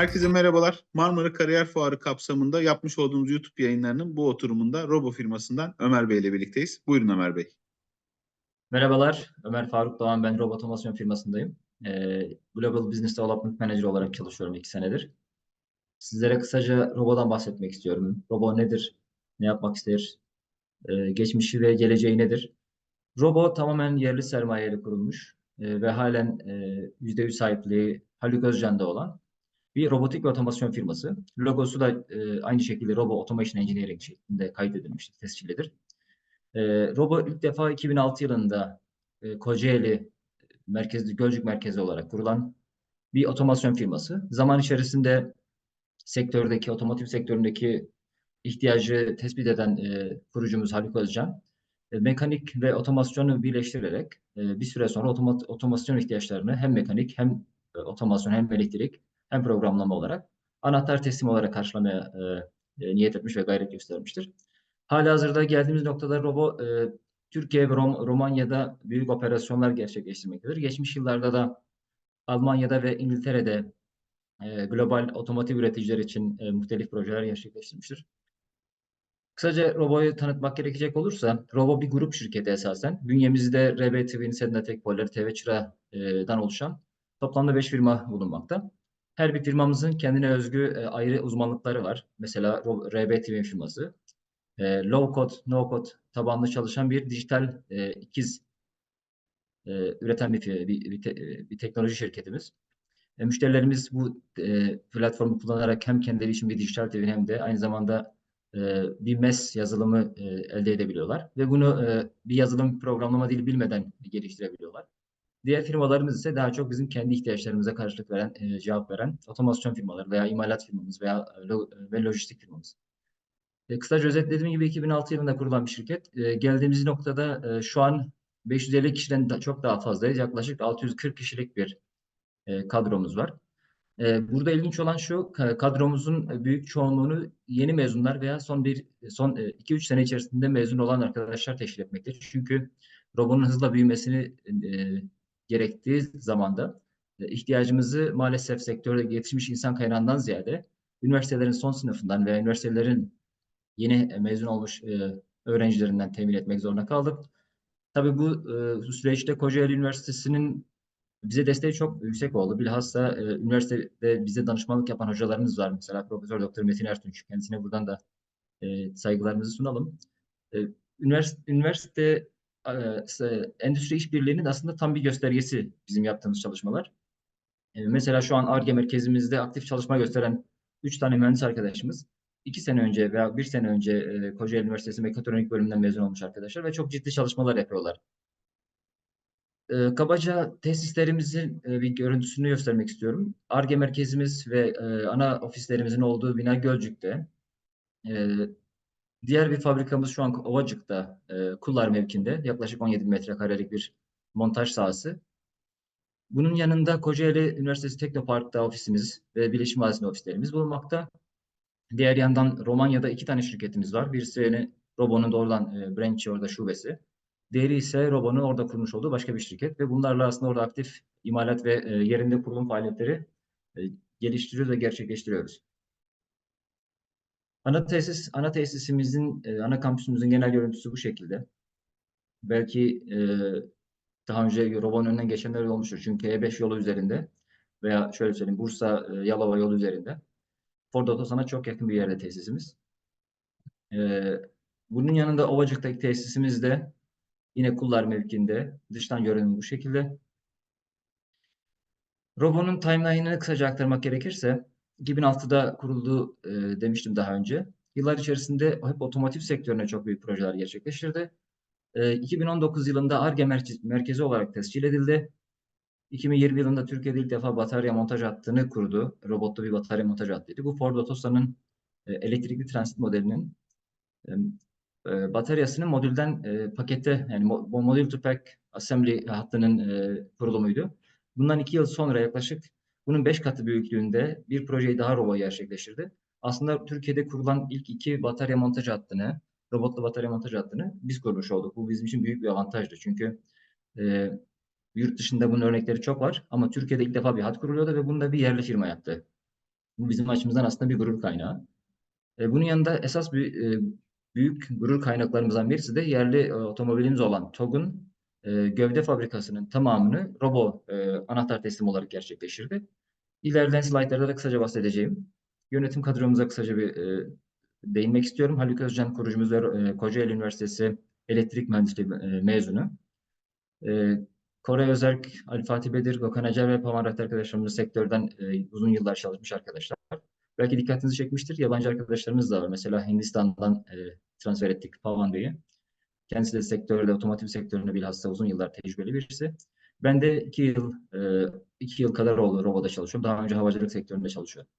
Herkese merhabalar. Marmara Kariyer Fuarı kapsamında yapmış olduğumuz YouTube yayınlarının bu oturumunda Robo firmasından Ömer Bey ile birlikteyiz. Buyurun Ömer Bey. Merhabalar, Ömer Faruk Doğan. Ben Robot Otomasyon firmasındayım. Ee, Global Business Development Manager olarak çalışıyorum iki senedir. Sizlere kısaca Robo'dan bahsetmek istiyorum. Robo nedir? Ne yapmak ister? Ee, geçmişi ve geleceği nedir? Robo tamamen yerli sermayeyle kurulmuş e, ve halen e, %100 sahipliği Haluk Özcan'da olan bir robotik ve otomasyon firması. Logosu da e, aynı şekilde Robo Automation Engineering şeklinde kaydedilmiştir, tescillidir. E, Robo ilk defa 2006 yılında e, Kocaeli merkezli Gölcük merkezi olarak kurulan bir otomasyon firması. Zaman içerisinde sektördeki, otomotiv sektöründeki ihtiyacı tespit eden e, kurucumuz Haluk Özcan, e, mekanik ve otomasyonu birleştirerek e, bir süre sonra otoma- otomasyon ihtiyaçlarını hem mekanik hem e, otomasyon hem elektrik hem programlama olarak anahtar teslim olarak karşılamaya e, e, niyet etmiş ve gayret göstermiştir. Halihazırda geldiğimiz noktada Robo e, Türkiye ve Rom- Romanya'da büyük operasyonlar gerçekleştirmektedir. Geçmiş yıllarda da Almanya'da ve İngiltere'de e, global otomotiv üreticiler için e, muhtelif projeler gerçekleştirmiştir. Kısaca Robo'yu tanıtmak gerekecek olursa, Robo bir grup şirketi esasen. Bünyemizde RB TV'nin Sedna Tekpoller, TV Çıra'dan oluşan toplamda 5 firma bulunmakta. Her bir firmamızın kendine özgü e, ayrı uzmanlıkları var. Mesela Ro- RB TV firması, e, low code, no code tabanlı çalışan bir dijital e, ikiz üreten bir, bir, bir, bir teknoloji şirketimiz. Müşterilerimiz bu platformu kullanarak hem kendileri için bir dijital TV hem de aynı zamanda bir MES yazılımı elde edebiliyorlar ve bunu bir yazılım programlama dili bilmeden geliştirebiliyorlar. Diğer firmalarımız ise daha çok bizim kendi ihtiyaçlarımıza karşılık veren, e, cevap veren otomasyon firmaları veya imalat firmamız veya e, lo- ve lojistik firmamız. E, kısaca özetlediğim gibi 2006 yılında kurulan bir şirket. E, geldiğimiz noktada e, şu an 550 kişiden da çok daha fazlayız. Yaklaşık 640 kişilik bir e, kadromuz var. E, burada ilginç olan şu, ka- kadromuzun büyük çoğunluğunu yeni mezunlar veya son bir son 2-3 sene içerisinde mezun olan arkadaşlar teşkil etmektedir. Çünkü robotun hızla büyümesini e, gerektiği zamanda e, ihtiyacımızı maalesef sektörde yetişmiş insan kaynağından ziyade üniversitelerin son sınıfından veya üniversitelerin yeni mezun olmuş e, öğrencilerinden temin etmek zorunda kaldık. Tabii bu e, süreçte Kocaeli Üniversitesi'nin bize desteği çok yüksek oldu. Bilhassa e, üniversitede bize danışmanlık yapan hocalarımız var. Mesela Profesör Doktor Metin Ertunç. Kendisine buradan da e, saygılarımızı sunalım. E, üniversite, üniversite e, endüstri işbirliğinin aslında tam bir göstergesi bizim yaptığımız çalışmalar. E, mesela şu an Ar-Ge merkezimizde aktif çalışma gösteren 3 tane mühendis arkadaşımız iki sene önce veya bir sene önce e, Kocaeli Üniversitesi Mekatronik bölümünden mezun olmuş arkadaşlar ve çok ciddi çalışmalar yapıyorlar. E, kabaca tesislerimizin e, bir görüntüsünü göstermek istiyorum. Ar-Ge merkezimiz ve e, ana ofislerimizin olduğu bina Gölcük'te. E, diğer bir fabrikamız şu an Ovacık'ta, e, Kullar mevkinde. Yaklaşık 17 metrekarelik bir montaj sahası. Bunun yanında Kocaeli Üniversitesi Teknopark'ta ofisimiz ve Bilişim Vadisi'nde ofislerimiz bulunmakta. Diğer yandan Romanya'da iki tane şirketimiz var. Birisi Robo'nun doğrudan e, branch'i orada şubesi. Diğeri ise Robo'nun orada kurmuş olduğu başka bir şirket ve bunlarla aslında orada aktif imalat ve e, yerinde kurulum faaliyetleri e, geliştiriyoruz ve gerçekleştiriyoruz. Ana tesis, ana tesisimizin, e, ana kampüsümüzün genel görüntüsü bu şekilde. Belki e, daha önce Robo'nun önünden geçenler olmuştur. Çünkü E5 yolu üzerinde veya şöyle söyleyeyim Bursa e, Yalova yolu üzerinde. Ford Otosan'a çok yakın bir yerde tesisimiz. Ee, bunun yanında Ovacık'taki tesisimiz de yine Kullar mevkiinde. Dıştan görünüm bu şekilde. Robo'nun timeline'ını kısaca aktarmak gerekirse 2006'da kuruldu e, demiştim daha önce. Yıllar içerisinde hep otomotiv sektörüne çok büyük projeler gerçekleştirdi. E, 2019 yılında Ar-Ge merkezi, olarak tescil edildi. 2020 yılında Türkiye'de ilk defa batarya montaj hattını kurdu. Robotlu bir batarya montaj hattıydı. Bu Ford Otosan'ın e, elektrikli transit modelinin e, e, bataryasının modülden e, pakette yani modül to pack assembly hattının e, kurulumuydu. Bundan iki yıl sonra yaklaşık bunun beş katı büyüklüğünde bir projeyi daha Robo gerçekleştirdi. Aslında Türkiye'de kurulan ilk iki batarya montaj hattını, robotlu batarya montaj hattını biz kurmuş olduk. Bu bizim için büyük bir avantajdı. Çünkü e, yurt dışında bunun örnekleri çok var ama Türkiye'de ilk defa bir hat kuruluyordu ve bunu da bir yerli firma yaptı. Bu bizim açımızdan aslında bir gurur kaynağı. E, bunun yanında esas bir e, büyük gurur kaynaklarımızdan birisi de yerli e, otomobilimiz olan TOG'un e, gövde fabrikasının tamamını robo e, anahtar teslim olarak gerçekleştirdi. İlerleyen slaytlarda da kısaca bahsedeceğim. Yönetim kadromuza kısaca bir e, değinmek istiyorum. Haluk Özcan kurucumuz ve e, Kocaeli Üniversitesi elektrik mühendisliği e, mezunu. E, Kore Özerk, Ali Fatih Bedir, Gökhan Acar ve Pavan Rahti arkadaşlarımız sektörden e, uzun yıllar çalışmış arkadaşlar. Belki dikkatinizi çekmiştir. Yabancı arkadaşlarımız da var. Mesela Hindistan'dan e, transfer ettik Pavan Bey'i. Kendisi de sektörde, otomotiv sektöründe bilhassa uzun yıllar tecrübeli birisi. Ben de iki yıl, e, iki yıl kadar oldu Robo'da çalışıyorum. Daha önce havacılık sektöründe çalışıyorum.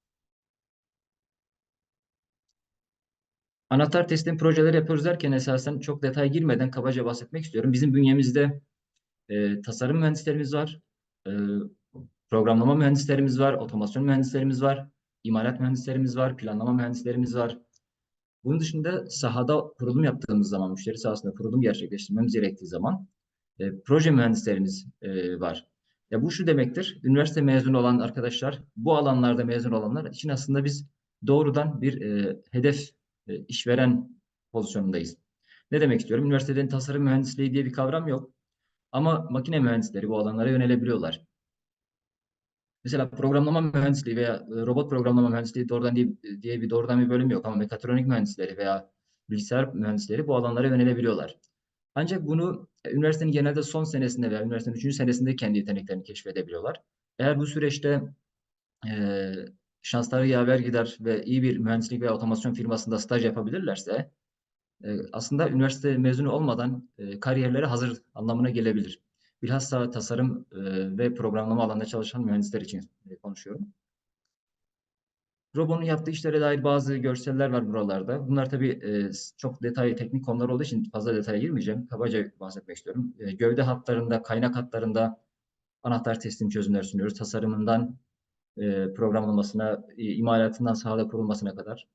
Anahtar teslim projeleri yapıyoruz derken esasen çok detaya girmeden kabaca bahsetmek istiyorum. Bizim bünyemizde e, tasarım mühendislerimiz var, e, programlama mühendislerimiz var, otomasyon mühendislerimiz var, imalat mühendislerimiz var, planlama mühendislerimiz var. Bunun dışında sahada kurulum yaptığımız zaman, müşteri sahasında kurulum gerçekleştirmemiz gerektiği zaman e, proje mühendislerimiz e, var. Ya bu şu demektir, üniversite mezunu olan arkadaşlar, bu alanlarda mezun olanlar için aslında biz doğrudan bir e, hedef e, işveren pozisyonundayız. Ne demek istiyorum? Üniversiteden tasarım mühendisliği diye bir kavram yok. Ama makine mühendisleri bu alanlara yönelebiliyorlar. Mesela programlama mühendisliği veya e, robot programlama mühendisliği doğrudan diye, diye bir doğrudan bir bölüm yok ama mekatronik mühendisleri veya bilgisayar mühendisleri bu alanlara yönelebiliyorlar. Ancak bunu e, üniversitenin genelde son senesinde veya üniversitenin üçüncü senesinde kendi yeteneklerini keşfedebiliyorlar. Eğer bu süreçte e, şansları yaver gider ve iyi bir mühendislik veya otomasyon firmasında staj yapabilirlerse e, aslında üniversite mezunu olmadan e, kariyerlere hazır anlamına gelebilir. Bilhassa tasarım ve programlama alanında çalışan mühendisler için konuşuyorum. Robo'nun yaptığı işlere dair bazı görseller var buralarda. Bunlar tabii çok detaylı teknik konular olduğu için fazla detaya girmeyeceğim. Kabaca bahsetmek istiyorum. Gövde hatlarında, kaynak hatlarında anahtar teslim çözümler sunuyoruz. Tasarımından programlamasına, imalatından sahada kurulmasına kadar.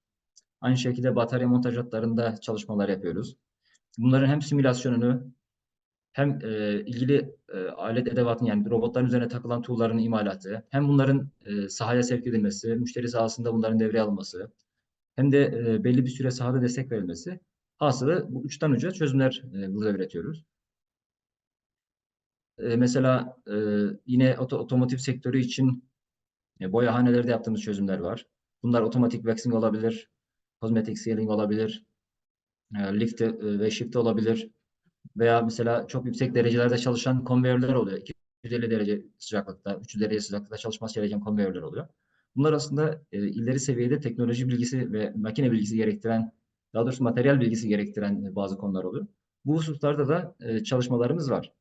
Aynı şekilde batarya montaj hatlarında çalışmalar yapıyoruz. Bunların hem simülasyonunu hem e, ilgili e, alet edevatın yani robotların üzerine takılan tool'ların imalatı, hem bunların e, sahaya sevk edilmesi, müşteri sahasında bunların devreye alınması, hem de e, belli bir süre sahada destek verilmesi. Hasılı bu uçtan uca çözümler e, burada üretiyoruz. E, mesela e, yine oto, otomotiv sektörü için e, boyahanelerde yaptığımız çözümler var. Bunlar otomatik waxing olabilir, kozmetik sealing olabilir, e, lift e, ve shift olabilir veya mesela çok yüksek derecelerde çalışan konveyörler oluyor. 250 derece sıcaklıkta, 300 derece sıcaklıkta çalışması gereken konveyörler oluyor. Bunlar aslında e, ileri seviyede teknoloji bilgisi ve makine bilgisi gerektiren, daha doğrusu materyal bilgisi gerektiren e, bazı konular oluyor. Bu hususlarda da e, çalışmalarımız var.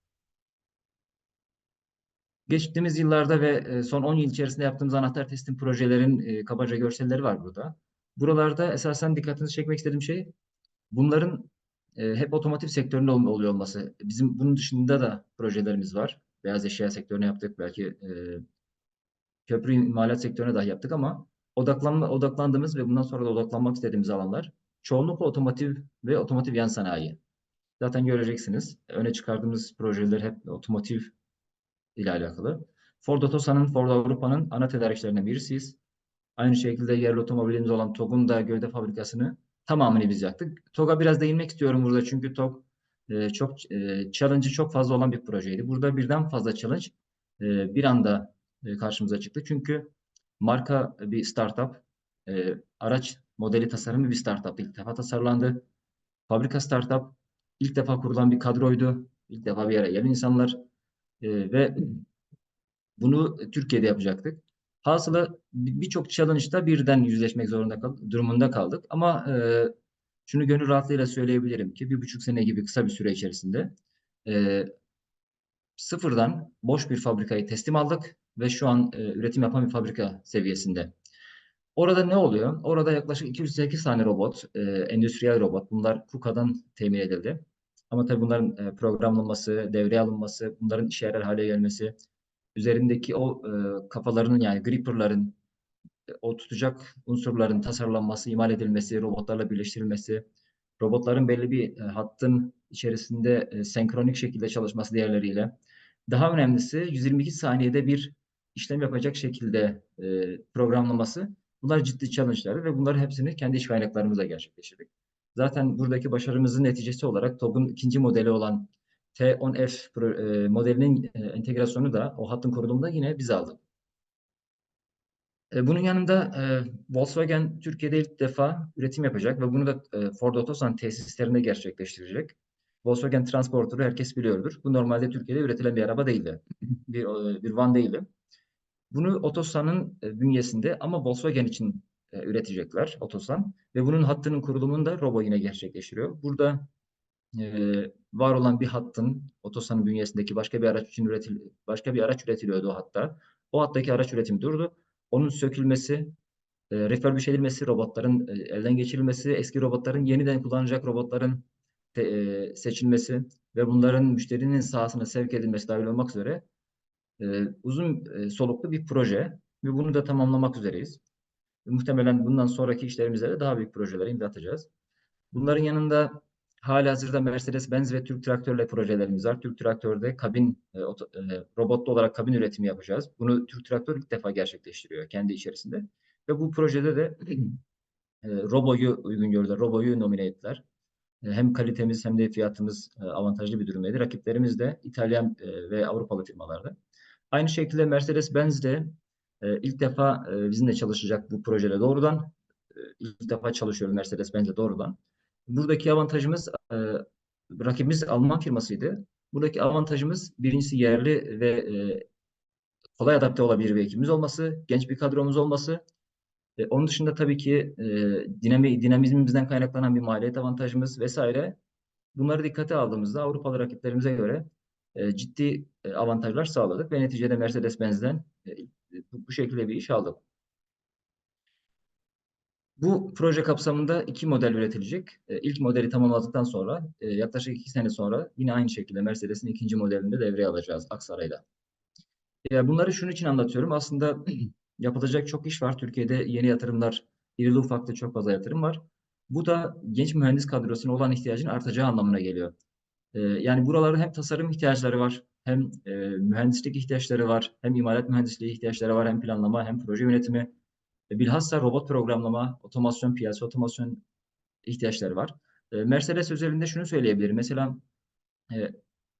Geçtiğimiz yıllarda ve e, son 10 yıl içerisinde yaptığımız anahtar teslim projelerin e, kabaca görselleri var burada. Buralarda esasen dikkatinizi çekmek istediğim şey bunların e, hep otomotiv sektöründe oluyor olması. Bizim bunun dışında da projelerimiz var. Beyaz eşya sektörüne yaptık. Belki e, köprü imalat sektörüne dahi yaptık ama odaklanma, odaklandığımız ve bundan sonra da odaklanmak istediğimiz alanlar çoğunlukla otomotiv ve otomotiv yan sanayi. Zaten göreceksiniz. Öne çıkardığımız projeler hep otomotiv ile alakalı. Ford Otosan'ın, Ford Avrupa'nın ana tedarikçilerinden birisiyiz. Aynı şekilde yerli otomobilimiz olan TOG'un da gövde fabrikasını tamamını biz yaptık. TOG'a biraz değinmek istiyorum burada çünkü TOG e, çok e, challenge'ı çok fazla olan bir projeydi. Burada birden fazla challenge e, bir anda e, karşımıza çıktı. Çünkü marka bir startup, e, araç modeli tasarımı bir startup ilk defa tasarlandı. Fabrika startup ilk defa kurulan bir kadroydu. İlk defa bir araya gelen insanlar e, ve bunu Türkiye'de yapacaktık. Hasılı birçok challenge'da birden yüzleşmek zorunda kaldık, durumunda kaldık. Ama e, şunu gönül rahatlığıyla söyleyebilirim ki bir buçuk sene gibi kısa bir süre içerisinde e, sıfırdan boş bir fabrikayı teslim aldık ve şu an e, üretim yapan bir fabrika seviyesinde. Orada ne oluyor? Orada yaklaşık 208 tane robot, e, endüstriyel robot. Bunlar KUKA'dan temin edildi. Ama tabii bunların e, programlanması, devreye alınması, bunların işe yarar hale gelmesi, üzerindeki o e, kafalarının yani gripperların e, o tutacak unsurların tasarlanması, imal edilmesi, robotlarla birleştirilmesi, robotların belli bir e, hattın içerisinde e, senkronik şekilde çalışması diğerleriyle. Daha önemlisi 122 saniyede bir işlem yapacak şekilde e, programlaması. Bunlar ciddi challenge'lardı ve bunların hepsini kendi iş kaynaklarımızla gerçekleştirdik. Zaten buradaki başarımızın neticesi olarak TOG'un ikinci modeli olan T10F pro- e, modelinin e, entegrasyonu da o hattın kurulumunda yine biz aldık. E, Bunun yanında Volkswagen Türkiye'de ilk defa üretim yapacak ve bunu da Ford Otosan tesislerinde gerçekleştirecek. Volkswagen Transporter'ı herkes biliyordur. Bu normalde Türkiye'de üretilen bir araba değildi. Bir, bir van değildi. Bunu Otosan'ın bünyesinde ama Volkswagen için üretecekler Otosan ve bunun hattının kurulumunu da Robo yine gerçekleştiriyor. Burada var olan bir hattın Otosan'ın bünyesindeki başka bir araç için üretil başka bir araç üretiliyordu o hatta. O hattaki araç üretimi durdu. Onun sökülmesi, e, refurbish edilmesi, robotların e, elden geçirilmesi, eski robotların yeniden kullanılacak robotların te- e, seçilmesi ve bunların müşterinin sahasına sevk edilmesi dahil olmak üzere e, uzun e, soluklu bir proje ve bunu da tamamlamak üzereyiz. Muhtemelen bundan sonraki işlerimizde de daha büyük projelere imza atacağız. Bunların yanında halihazırda Mercedes-Benz ve Türk Traktör'le projelerimiz var. Türk Traktör'de kabin e, e, robotlu olarak kabin üretimi yapacağız. Bunu Türk Traktör ilk defa gerçekleştiriyor kendi içerisinde. Ve bu projede de e, Robo'yu uygun gördüler. Robo'yu nomine ettiler. E, Hem kalitemiz hem de fiyatımız e, avantajlı bir durumdaydı. Rakiplerimiz de İtalyan e, ve Avrupalı firmalardı. Aynı şekilde Mercedes-Benz de e, ilk defa e, bizimle çalışacak bu projede doğrudan. E, ilk defa çalışıyoruz Mercedes-Benz'le doğrudan. Buradaki avantajımız e, rakibimiz Alman firmasıydı. Buradaki avantajımız birincisi yerli ve e, kolay adapte olabilir bir ekibimiz olması, genç bir kadromuz olması. E, onun dışında tabii ki e, dinami, dinamizmimizden kaynaklanan bir maliyet avantajımız vesaire. Bunları dikkate aldığımızda Avrupalı rakiplerimize göre e, ciddi e, avantajlar sağladık ve neticede Mercedes-Benz'den e, bu, bu şekilde bir iş aldık. Bu proje kapsamında iki model üretilecek. E, İlk modeli tamamladıktan sonra e, yaklaşık iki sene sonra yine aynı şekilde Mercedes'in ikinci modelini de devreye alacağız Aksaray'la. Ya bunları şunun için anlatıyorum. Aslında yapılacak çok iş var. Türkiye'de yeni yatırımlar, irili ufaklı çok fazla yatırım var. Bu da genç mühendis kadrosuna olan ihtiyacın artacağı anlamına geliyor. E, Yani buralarda hem tasarım ihtiyaçları var, hem e, mühendislik ihtiyaçları var, hem imalat mühendisliği ihtiyaçları var, hem planlama, hem proje yönetimi. E, Bilhassa robot programlama, otomasyon, piyasa otomasyon ihtiyaçları var. E, Mercedes özelinde şunu söyleyebilirim. Mesela e,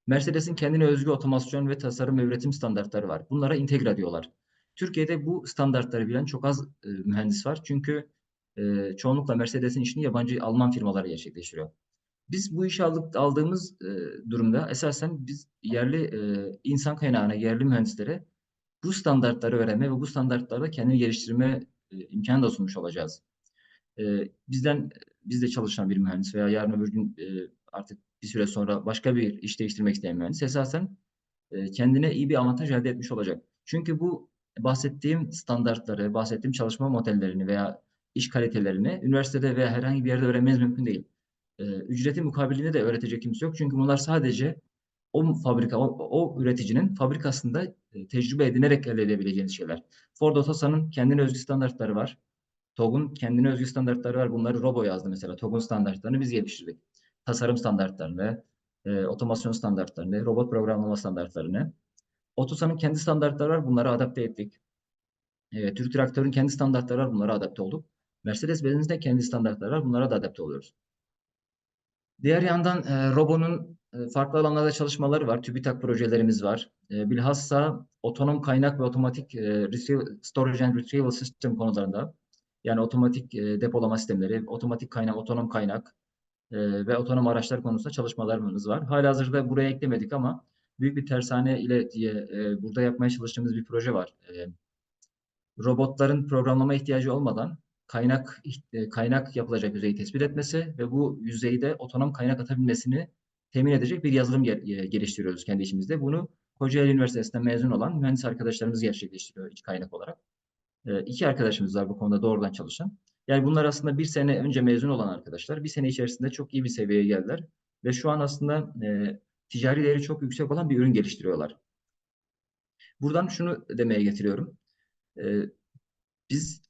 Mercedes'in kendine özgü otomasyon ve tasarım ve üretim standartları var. Bunlara entegre ediyorlar. Türkiye'de bu standartları bilen çok az mühendis var. Çünkü çoğunlukla Mercedes'in işini yabancı Alman firmaları gerçekleştiriyor. Biz bu işi aldık, aldığımız durumda esasen biz yerli insan kaynağına, yerli mühendislere bu standartları öğrenme ve bu standartlarda kendini geliştirme e, da sunmuş olacağız. E, bizden bizde çalışan bir mühendis veya yarın öbür gün e, artık bir süre sonra başka bir iş değiştirmek isteyen mühendis esasen e, kendine iyi bir avantaj elde etmiş olacak. Çünkü bu bahsettiğim standartları, bahsettiğim çalışma modellerini veya iş kalitelerini üniversitede veya herhangi bir yerde öğrenmeniz mümkün değil. E, ücreti mukabilinde de öğretecek kimse yok. Çünkü bunlar sadece o fabrika, o, o üreticinin fabrikasında e, tecrübe edinerek elde edebileceğiniz şeyler. Ford Otosan'ın kendine özgü standartları var. TOG'un kendine özgü standartları var. Bunları Robo yazdı mesela. TOG'un standartlarını biz geliştirdik. Tasarım standartlarını, e, otomasyon standartlarını, robot programlama standartlarını. Otosan'ın kendi standartları var. Bunları adapte ettik. E, Türk Traktör'ün kendi standartları var. Bunlara adapte olduk. Mercedes-Benz'in de kendi standartları var. Bunlara da adapte oluyoruz. Diğer yandan e, Robo'nun farklı alanlarda çalışmaları var. TÜBİTAK projelerimiz var. E, bilhassa otonom kaynak ve otomatik e, storage and retrieval system konularında yani otomatik e, depolama sistemleri, otomatik kaynak, otonom kaynak e, ve otonom araçlar konusunda çalışmalarımız var. Halihazırda buraya eklemedik ama büyük bir tersane ile diye burada yapmaya çalıştığımız bir proje var. Robotların programlama ihtiyacı olmadan kaynak kaynak yapılacak yüzeyi tespit etmesi ve bu yüzeyde otonom kaynak atabilmesini temin edecek bir yazılım e, geliştiriyoruz kendi içimizde. Bunu Kocaeli Üniversitesi'nden mezun olan mühendis arkadaşlarımız gerçekleştiriyor iç kaynak olarak. E, iki arkadaşımız var bu konuda doğrudan çalışan. Yani bunlar aslında bir sene önce mezun olan arkadaşlar. Bir sene içerisinde çok iyi bir seviyeye geldiler. Ve şu an aslında e, ticari değeri çok yüksek olan bir ürün geliştiriyorlar. Buradan şunu demeye getiriyorum. E, biz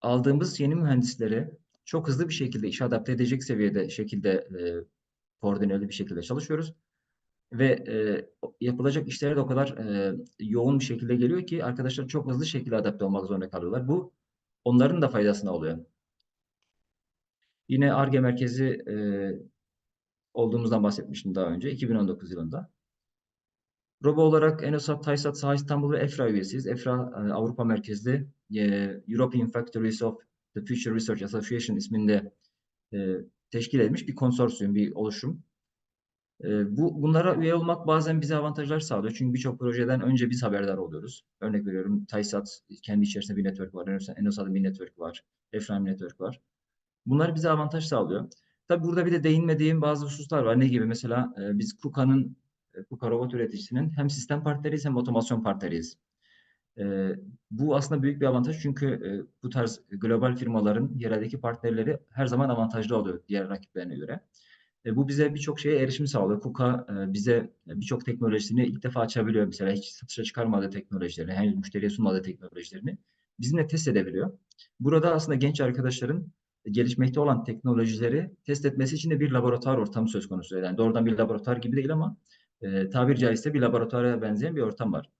aldığımız yeni mühendisleri çok hızlı bir şekilde işe adapte edecek seviyede şekilde e, koordineli bir şekilde çalışıyoruz. Ve e, yapılacak işlere de o kadar e, yoğun bir şekilde geliyor ki arkadaşlar çok hızlı şekilde adapte olmak zorunda kalıyorlar. Bu onların da faydasına oluyor. Yine Ar-Ge merkezi e, olduğumuzdan bahsetmiştim daha önce 2019 yılında. Robo olarak Enosat, Taysat, Saha İstanbul ve EFRA üyesiyiz. EFRA e, Avrupa merkezli e, European Factories of the Future Research Association isminde e, teşkil edilmiş bir konsorsiyum, bir oluşum. E, bu bunlara üye olmak bazen bize avantajlar sağlıyor. Çünkü birçok projeden önce biz haberdar oluyoruz. Örnek veriyorum Taysat kendi içerisinde bir network var. Enos- Enosat'ın bir network var. EFRA'nın bir network var. Bunlar bize avantaj sağlıyor. Tabii burada bir de değinmediğim bazı hususlar var. Ne gibi? Mesela e, biz KUKA'nın, e, KUKA robot üreticisinin hem sistem partneriyiz hem otomasyon partneriyiz. E, bu aslında büyük bir avantaj çünkü e, bu tarz global firmaların yereldeki partnerleri her zaman avantajlı oluyor diğer rakiplerine göre. E, bu bize birçok şeye erişim sağlıyor. KUKA e, bize birçok teknolojisini ilk defa açabiliyor. Mesela hiç satışa çıkarmadığı teknolojilerini, henüz müşteriye sunmadığı teknolojilerini bizimle test edebiliyor. Burada aslında genç arkadaşların gelişmekte olan teknolojileri test etmesi için de bir laboratuvar ortamı söz konusu. Yani doğrudan bir laboratuvar gibi değil ama e, tabiri caizse bir laboratuvara benzeyen bir ortam var.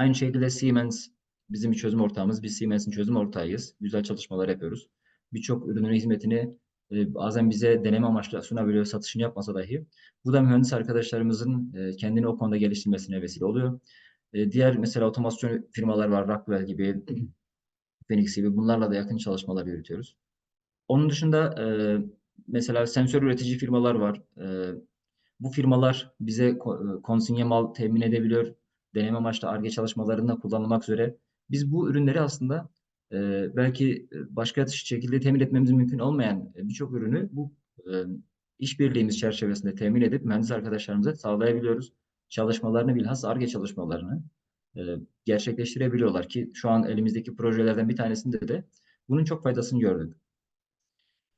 Aynı şekilde Siemens bizim bir çözüm ortağımız. Biz Siemens'in çözüm ortağıyız. Güzel çalışmalar yapıyoruz. Birçok ürünün hizmetini e, bazen bize deneme amaçlı sunabiliyor, satışını yapmasa dahi. Bu da mühendis arkadaşlarımızın e, kendini o konuda geliştirmesine vesile oluyor. E, diğer mesela otomasyon firmalar var, Rockwell gibi, Phoenix gibi bunlarla da yakın çalışmalar yürütüyoruz. Onun dışında e, mesela sensör üretici firmalar var. E, bu firmalar bize ko- konsinye mal temin edebiliyor. Deneme amaçlı Ar-Ge çalışmalarında kullanılmak üzere. Biz bu ürünleri aslında e, belki e, başka şekilde temin etmemiz mümkün olmayan e, birçok ürünü bu e, işbirliğimiz çerçevesinde temin edip mühendis arkadaşlarımıza sağlayabiliyoruz. Çalışmalarını bilhassa Ar-Ge çalışmalarını e, gerçekleştirebiliyorlar ki şu an elimizdeki projelerden bir tanesinde de bunun çok faydasını gördük.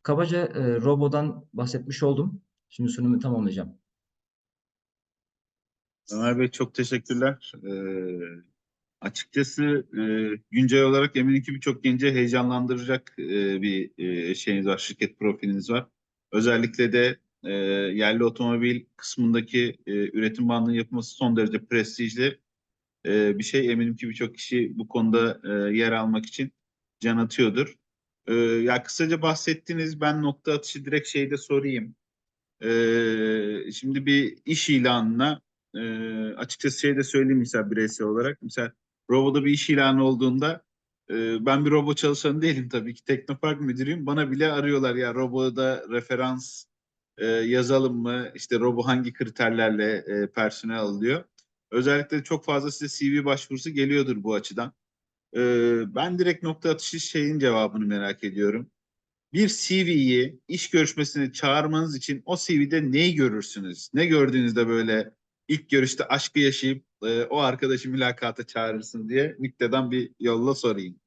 Kabaca e, Robo'dan bahsetmiş oldum. Şimdi sunumu tamamlayacağım. Ömer Bey çok teşekkürler. Ee, açıkçası e, güncel olarak eminim ki birçok gence heyecanlandıracak e, bir e, şeyiniz var, şirket profiliniz var. Özellikle de e, yerli otomobil kısmındaki e, üretim bandının yapılması son derece prestijli e, bir şey. Eminim ki birçok kişi bu konuda e, yer almak için can atıyordur. E, ya kısaca bahsettiniz. Ben nokta atışı direkt şeyde sorayım. E, şimdi bir iş ilanına e, açıkçası şey de söyleyeyim mesela bireysel olarak. Mesela Robo'da bir iş ilanı olduğunda e, ben bir Robo çalışanı değilim tabii ki. Teknopark müdürüyüm. Bana bile arıyorlar ya Robo'da referans e, yazalım mı? İşte Robo hangi kriterlerle e, personel alıyor? Özellikle çok fazla size CV başvurusu geliyordur bu açıdan. E, ben direkt nokta atışı şeyin cevabını merak ediyorum. Bir CV'yi iş görüşmesine çağırmanız için o CV'de neyi görürsünüz? Ne gördüğünüzde böyle ilk görüşte aşkı yaşayıp e, o arkadaşı mülakata çağırırsın diye nükteden bir yolla sorayım.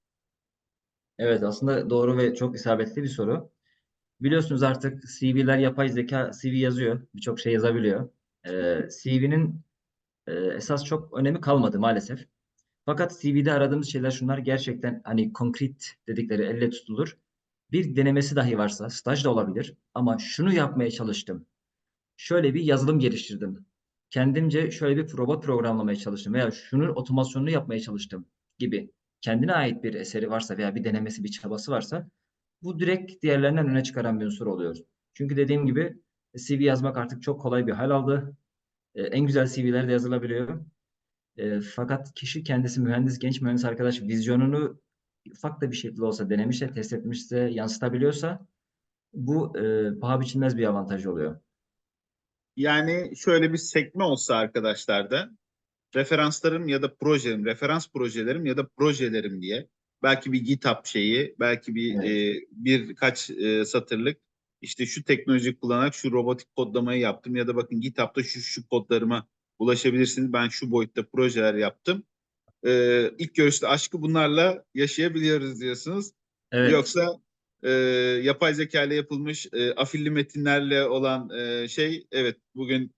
Evet aslında doğru ve çok isabetli bir soru. Biliyorsunuz artık CV'ler yapay zeka CV yazıyor. Birçok şey yazabiliyor. Ee, CV'nin e, esas çok önemi kalmadı maalesef. Fakat CV'de aradığımız şeyler şunlar gerçekten hani konkret dedikleri elle tutulur. Bir denemesi dahi varsa staj da olabilir ama şunu yapmaya çalıştım. Şöyle bir yazılım geliştirdim. Kendimce şöyle bir robot programlamaya çalıştım veya şunun otomasyonunu yapmaya çalıştım gibi. Kendine ait bir eseri varsa veya bir denemesi, bir çabası varsa bu direkt diğerlerinden öne çıkaran bir unsur oluyor. Çünkü dediğim gibi CV yazmak artık çok kolay bir hal aldı. Ee, en güzel CV'ler de yazılabiliyor. E, fakat kişi kendisi mühendis, genç mühendis arkadaş vizyonunu ufak da bir şekilde olsa denemişse, test etmişse, yansıtabiliyorsa bu e, paha biçilmez bir avantaj oluyor. Yani şöyle bir sekme olsa arkadaşlarda referanslarım ya da projelerim, referans projelerim ya da projelerim diye belki bir GitHub şeyi, belki bir Evet. e, birkaç e, satırlık işte şu teknoloji kullanarak şu robotik kodlamayı yaptım ya da bakın GitHub'da şu şu kodlarıma ulaşabilirsiniz. Ben şu boyutta projeler yaptım. E, ilk görüşte aşkı bunlarla yaşayabiliyoruz diyorsunuz. Evet. Yoksa e, yapay zeka ile yapılmış e, afilli metinlerle olan e, şey evet bugün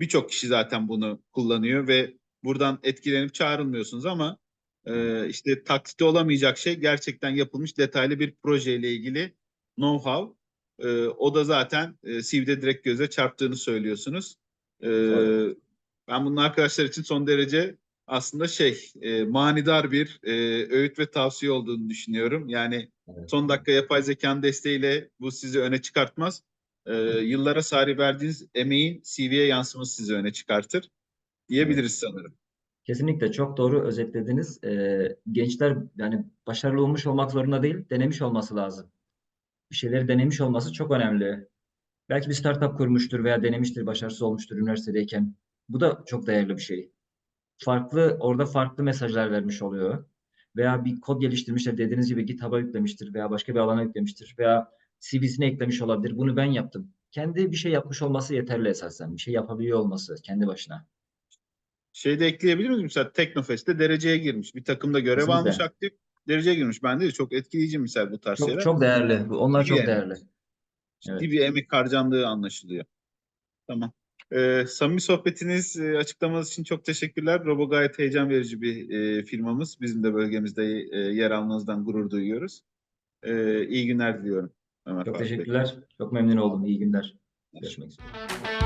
birçok kişi zaten bunu kullanıyor ve buradan etkilenip çağrılmıyorsunuz ama e, işte taklidi olamayacak şey gerçekten yapılmış detaylı bir projeyle ilgili know-how. E, o da zaten e, CV'de direkt göze çarptığını söylüyorsunuz. E, ben bunun arkadaşlar için son derece aslında şey e, manidar bir e, öğüt ve tavsiye olduğunu düşünüyorum. Yani Evet. son dakika yapay zekanın desteğiyle bu sizi öne çıkartmaz. E, yıllara sari verdiğiniz emeğin CV'ye yansıması sizi öne çıkartır diyebiliriz sanırım. Kesinlikle çok doğru özetlediniz. Ee, gençler yani başarılı olmuş olmak zorunda değil, denemiş olması lazım. Bir şeyleri denemiş olması çok önemli. Belki bir startup kurmuştur veya denemiştir, başarısız olmuştur üniversitedeyken. Bu da çok değerli bir şey. Farklı, orada farklı mesajlar vermiş oluyor. Veya bir kod geliştirmiştir, dediğiniz gibi GitHub'a yüklemiştir veya başka bir alana yüklemiştir veya CV'sine eklemiş olabilir. Bunu ben yaptım. Kendi bir şey yapmış olması yeterli esasen. Bir şey yapabiliyor olması kendi başına. Şey de ekleyebilir miyiz? Mesela Teknofest'te dereceye girmiş. Bir takımda görev Kesinlikle. almış aktif. Dereceye girmiş. Bence de çok etkileyici misal bu tarz Çok şeyler. çok değerli. Onlar çok Yani. değerli. Ciddi Evet. bir emek harcandığı anlaşılıyor. Tamam. Ee, samimi sohbetiniz, e, açıklamanız için çok teşekkürler. Robo gayet heyecan verici bir e, firmamız. Bizim de bölgemizde e, yer almanızdan gurur duyuyoruz. E, iyi günler diliyorum. Ömer Çok Faruk Bey. teşekkürler. Çok memnun oldum. İyi günler. Görüşmek üzere.